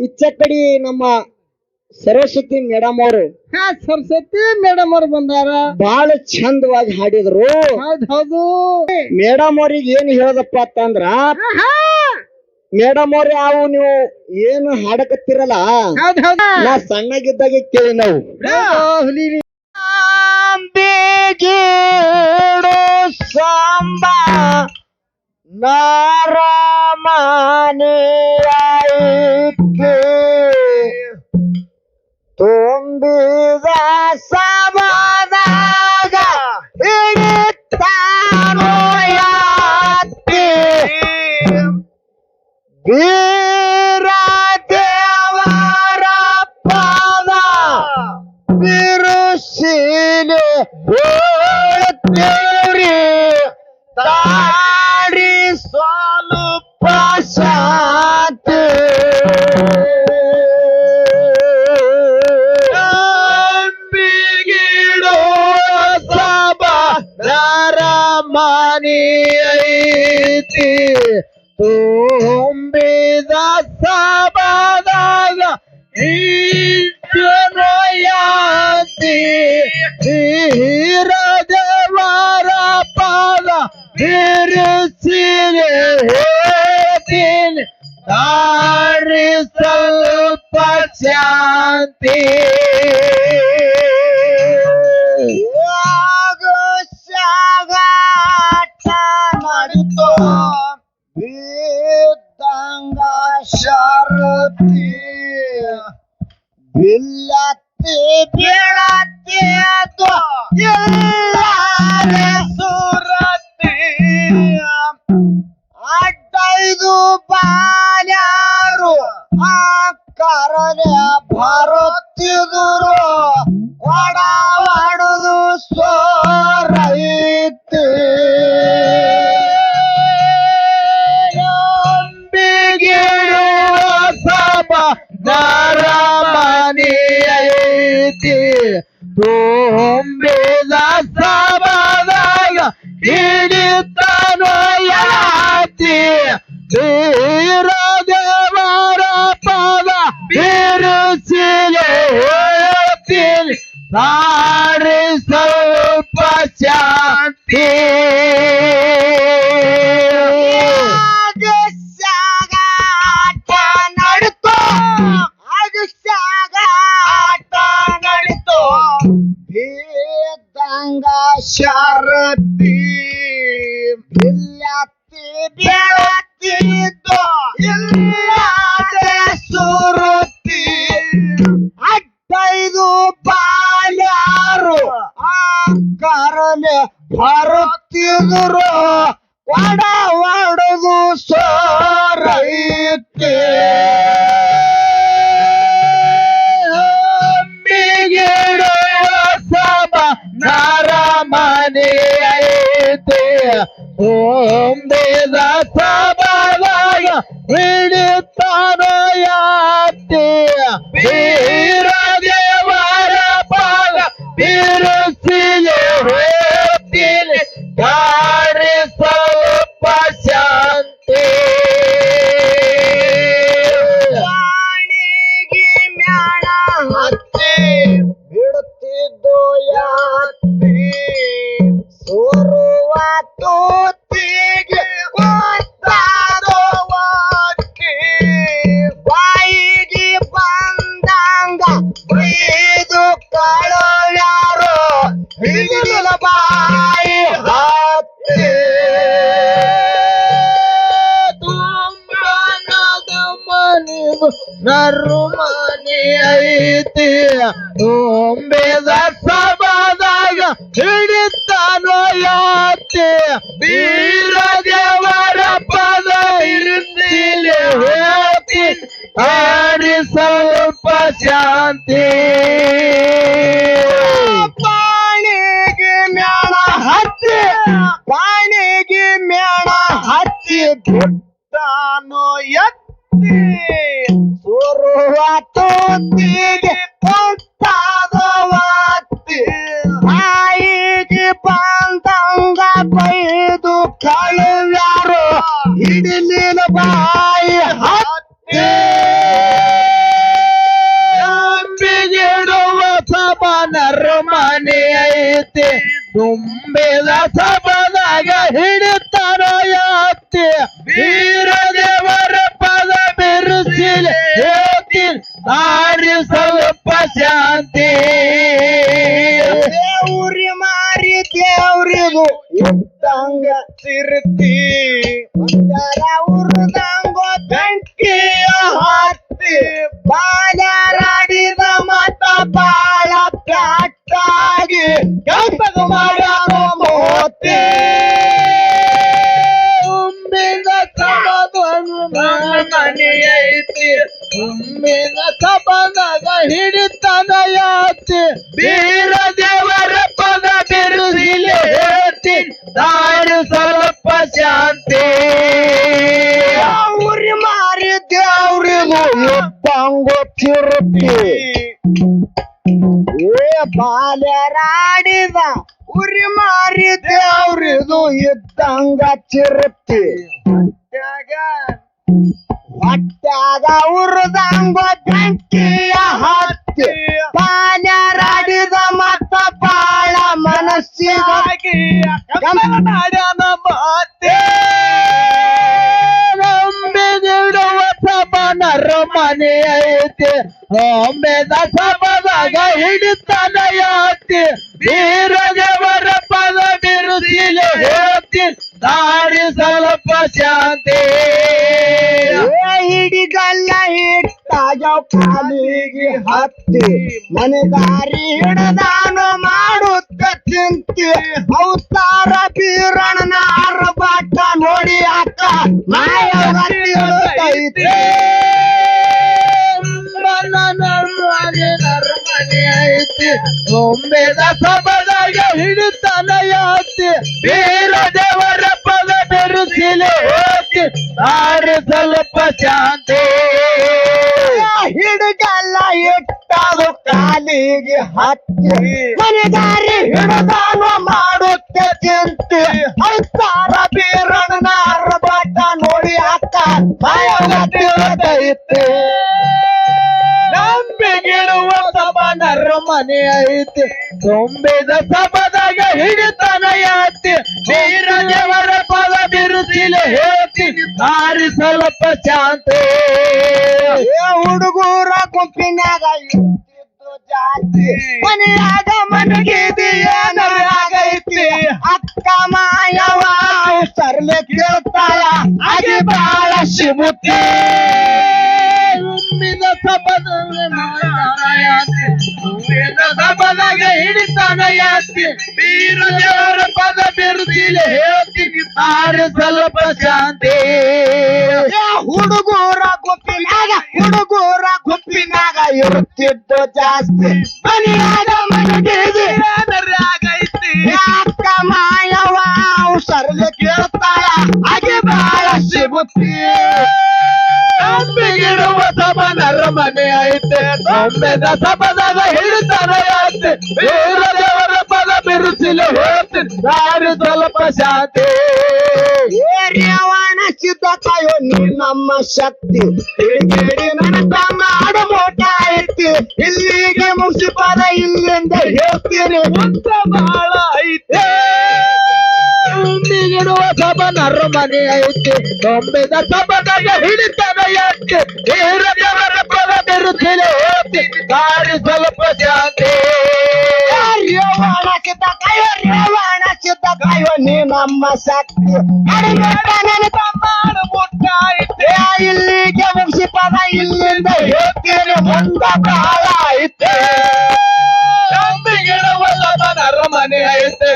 ಇಚ್ಚ ಕಡಿ ನಮ್ಮ ಸರಸ್ವತಿ ಮೇಡಮ್ ಅವರು ಹಾ ಸರಸ್ವತಿ ಮೇಡಮ್ ಅವ್ರು ಬಂದಾರ. ಬಹಳ ಚಂದವಾಗಿ ಹಾಡಿದ್ರು. ಹೌದ್ ಹೌದು. ಮೇಡಮ್ ಅವ್ರಿಗೆ ಏನ್ ಹೇಳದಪ್ಪ ಅಂತಂದ್ರ! ಮೇಡಮ್ ಅವ್ರ ಅವು ನೀವು ಏನು ಹಾಡಕತ್ತಿರಲ್ಲ? ಹೌದ್ ಹೌದು. ನಾ ಸಣ್ಣಗಿದ್ದಾಗ ಕೇಳಿ ನಾವು. ಹುಲಿ ಅಂಬಿಗೇಡು ಸಾಂಬ ನಾರಮನೆಯಾಯಿತು ತುಂಬಿದ ಸಮಾದಾಗ ಹಿಡಿತಾನೋ ಯಾತಿ ವೀರ ನರಮನಿ ಐತಿ ತುಂಬಿದ ಸಭದಾಗ ಈಶ್ವರಯಾತಿ ದೇವರ ಪಾದ ಬಿರುಸಿರೆ ಹೇಳ್ತೀನಿ ತಾರಿ ಸ್ವಲ್ಪ ಶಾಂತಿ शारती भिल्ला ते बेळा ते तो ತಾರಿ ಸ್ವಲ್ಪ ಶಾಂತಿ. ಆಟ ಕರಲೆ ಬರುತ್ತಿದ್ರು ಒಡ ಒಡೆದು ಸೋರೈತೆ ಅಂಬಿಗಿಡುವ ಸಭ ನರಮನೆ ಐತೆ ತುಂಬಿದ ಸಭದಾಗ ಹಿಡಿತಾನೋ ಯಾತಿ ಐತಿ ಸಭಾದಾಗ ಹಿಡಿತಾನೋ ಯಾತಿ ವೀರ ದೇವರ ಪದ ಇರುತ್ತಿಲ್ಲ ಹೇಳ್ತೀನಿ ಆಡಿ ಸ್ವಲ್ಪ ಶಾಂತಿ. ಪಾಣಿಗೆ ಮ್ಯಾಣ ಹತ್ತಿ. ಪಾಣಿಗೆ ಮ್ಯಾಣ ಹತ್ತಿ. ಬಿಟ್ಟಾನೋ ಎತ್ತಿ ನನ್ನ ಬಾಯಿ ಹತ್ತಿ. ಬಿಗಿಡುವ ಸಬನರು ಮನೆ ಐತಿ. ತುಂಬಿದ ಸಬದಾಗ ಹಿಡಿತಾರ ಯಾತಿ ವೀರದೇವರ ಪದ ಬಿರುಸಿಲ್ ಹೇಳ್ತೀನಿ. ಕೆಂಪಗ ಮಾಡ್ಯಾನೋ ಉಮ್ಮಿನ ಉಂಬಿದ ಮನೆಯೈತಿ ಉಮ್ಮಿನ ಸಬದಾಗ ಹಿಡಿತನ ಯಾತಿ. ವೀರ ದೇವರ ಪದ ಬಿರುಸಿಲೆ ಹೇಳ್ತಿ. ದಾರಿ ಸ್ವಲ್ಪ ಶಾಂತಿ. ಅವ್ರಿ ಮಾರಿ ದೇವ್ರಿಗೂ ಇದ್ದಂಗೋ ತಿರುತಿ ಏ ಬಾಲ್ಯರಾಡಿದ ಇದ್ದಂಗ ಹೊಟ್ಟಾಗ ಉರ್ದಂಗ ಬೆಂಕಿಯ ಹತ್ತಿ. ಬಾಲ್ಯರಾಡಿದ ಮತ್ತ ಬಾಳ ಮನಸ್ಸಿಗಾಗಿ ಮಾಡ್ಯಾನ ಮಾತೆ ಸಬನರ ಐತೆ ಒಮ್ಮೆದ ಸಬದಾಗ ಹಿಡಿತಾನ ಯಾತಿ. ವೀರ ದೇವರ ಪದ ಬಿರುಸಿಲೆ ಹೇಳ್ತಿ. ದಾರಿ ಸ್ವಲ್ಪ ಶಾಂತಿ. ಹಿಡಿಗಲ್ಲ ಇಟ್ಟಾಗ ಕಾಲಿಗೆ ಹತ್ತಿ. ಮನೆ ದಾರಿ ಹಿಡದಾನು ಮಾಡುತ್ತ ಚಿಂತೆ. ಅವತಾರ ಬೀರಣ್ಣನ ಬಾಟ ನೋಡಿ ಅಕ್ಕ ಮಾಯೈತೆ ಐತಿ. ಒಮ್ಮೆದ ಸಬದಾಗ ಹಿಡಿತಾನ ಯಾತಿ. ವೀರ ದೇವರ ಪದ ಬಿರುಸಿಲೆ ಹೋತಿ. ದಾರಿ ಸ್ವಲ್ಪ ಶಾಂತಿ ಮನೆ ಐತಿ. ತುಂಬಿದ ಸಬದಾಗ ಹಿಡಿತನ ಯಾತಿ. ವೀರ ದೇವರ ಪದ ಬಿರುಸಿಲೆ ಹೇಳ್ತಿ ದಾರಿ ಸ್ವಲ್ಪ ಶಾಂತಿ. ಹುಡುಗೂರ ಇರ್ತಿದ್ದು ಜಾತಿ ಮನೆಯಾಗ ಮನಗಿದಿ ಏನಾಗೈತಿ ಅಕ್ಕ ಮಾಯವ ಸರ್ಲೆ ಕೇಳ್ತಾಳ. ಅಗಿ ಬಾಳ ಶಿಬುತಿ ಹೇಳ್ತಿ ದಾರಿ ಸ್ವಲ್ಪ ಶಾಂತಿ ಏ ಹುಡುಗೂರ ಗುಂಪಿನಾಗ ಹುಡುಗೂರ ಗುಂಪಿನಾಗ ಇರುತ್ತಿದ್ದು ಜಾಸ್ತಿ ಮನೆಯಾಗ ಮನಗಿದಿ ಏನಾಗೈತಿ ಅಕ್ಕ ಮಾಯವ ಸರ್ಲೆ ಕೇಳ್ತಾಳ ಅಗಿ ಬಾಳ ಶಿಬುತಿ ನಂಬಿಗಿಡುವ ಸಬನರ ಮನೆ ಐತೆ ಒಮ್ಮೆದ ಸಬದಾಗ ಹಿಡಿತಾನ ಯಾತೆ ವೀರ ದೇವರ ಪದ ಬಿರುಸಿಲೆ ಹೋತಿ ದಾರಿ ಸ್ವಲ್ಪ ಶಾಂತಿ ಏರ್ಯವಣ ಸಿದ್ಧ ಕಾಯೋ ನೀ ನಮ್ಮ ಶಕ್ತಿ. ಕೇಳಿ ನನ್ನ ಮಾಡು ಮೋಟ ಐತಿ ಇಲ್ಲಿಗೆ ಮುಗಿಸಿ ಪದ ಇಲ್ಲಿಂದ ಹೇಳ್ತೀನಿ. ಮುಂದ ಬಾಳ ಐತೆ. ನಂಬಿಗಿಡುವ ಸಬನರ ಮನೆ ಐತೆ. ಒಮ್ಮೆದ ಸಬದಾಗ ಹಿಡಿತಾನ ಯಾಕೆ ವೀರ ದೇವರ ಪದ ಬಿರುಸಿಲೆ ಹೋತಿ. ದಾರಿ ಸ್ವಲ್ಪ ಶಾಂತಿ. ರೇವಣ ಸಿದ್ಧ ಕಾಯೋ ರೇವಣ ಸಿದ್ಧ ಕಾಯೋ ನೀ ನಮ್ಮ ಶಕ್ತಿ. ಐತೆ ನಂಬಿಗಿಡುವ ಸಬನರ ಮನೆ ಐತೆ